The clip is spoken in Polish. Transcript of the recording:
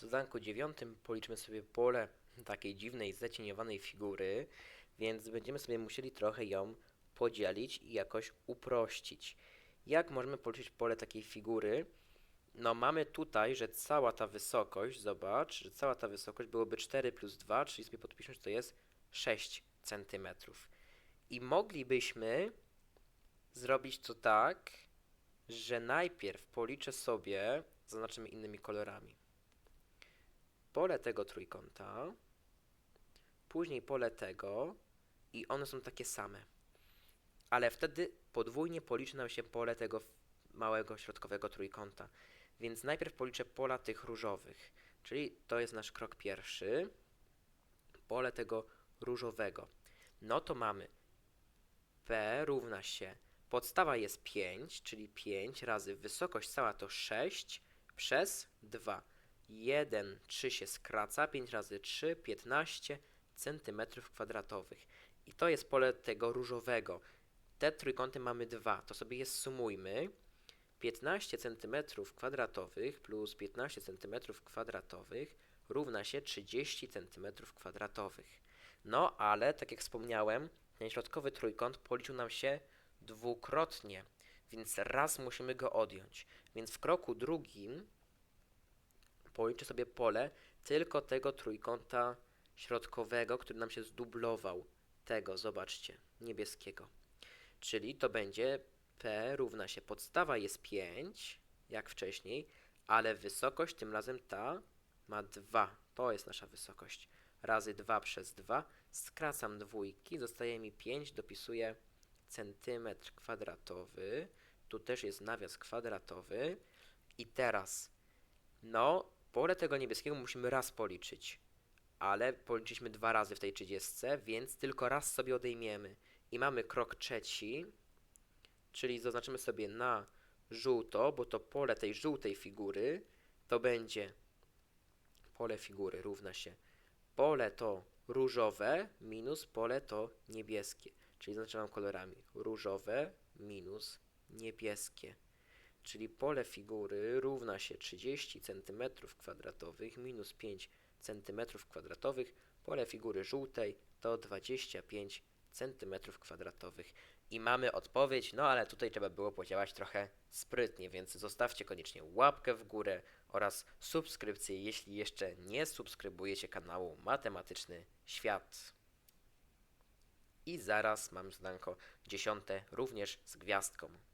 zadanku dziewiątym policzmy sobie pole takiej dziwnej, zacieniowanej figury, więc będziemy sobie musieli trochę ją podzielić i jakoś uprościć. Jak możemy policzyć pole takiej figury? No mamy tutaj, że cała ta wysokość, zobacz, że cała ta wysokość byłoby 4 plus 2, czyli sobie podpiszmy, że to jest 6 cm. I moglibyśmy zrobić to tak, że najpierw policzę sobie, zaznaczymy innymi kolorami, pole tego trójkąta, później pole tego i one są takie same. Ale wtedy podwójnie policzy nam się pole tego małego środkowego trójkąta. Więc najpierw policzę pola tych różowych, czyli to jest nasz krok pierwszy, pole tego różowego. No to mamy P równa się, podstawa jest 5, czyli 5 razy wysokość cała to 6 przez 2. 1, 3 się skraca, 5 razy 3, 15 centymetrów kwadratowych. I to jest pole tego różowego. Te trójkąty mamy dwa, to sobie je sumujmy. 15 centymetrów kwadratowych plus 15 centymetrów kwadratowych równa się 30 centymetrów kwadratowych. No, ale tak jak wspomniałem, ten środkowy trójkąt policzył nam się dwukrotnie, więc raz musimy go odjąć. Więc w kroku drugim policzę sobie pole tylko tego trójkąta środkowego, który nam się zdublował. Tego, zobaczcie, niebieskiego. Czyli to będzie P równa się, podstawa jest 5, jak wcześniej, ale wysokość tym razem ta ma 2. To jest nasza wysokość. Razy 2 przez 2. Skracam dwójki, zostaje mi 5, dopisuję centymetr kwadratowy. Tu też jest nawias kwadratowy. I teraz, no, pole tego niebieskiego musimy raz policzyć, ale policzyliśmy dwa razy w tej 30, więc tylko raz sobie odejmiemy. I mamy krok trzeci, czyli zaznaczymy sobie na żółto, bo to pole tej żółtej figury to będzie pole figury równa się pole to różowe minus pole to niebieskie, czyli zaznaczam kolorami różowe minus niebieskie. Czyli pole figury równa się 30 cm kwadratowych minus 5 cm kwadratowych. Pole figury żółtej to 25 cm kwadratowych. I mamy odpowiedź, no ale tutaj trzeba było podziałać trochę sprytnie, więc zostawcie koniecznie łapkę w górę oraz subskrypcję, jeśli jeszcze nie subskrybujecie kanału Matematyczny Świat. I zaraz mamy zadanko dziesiąte, również z gwiazdką.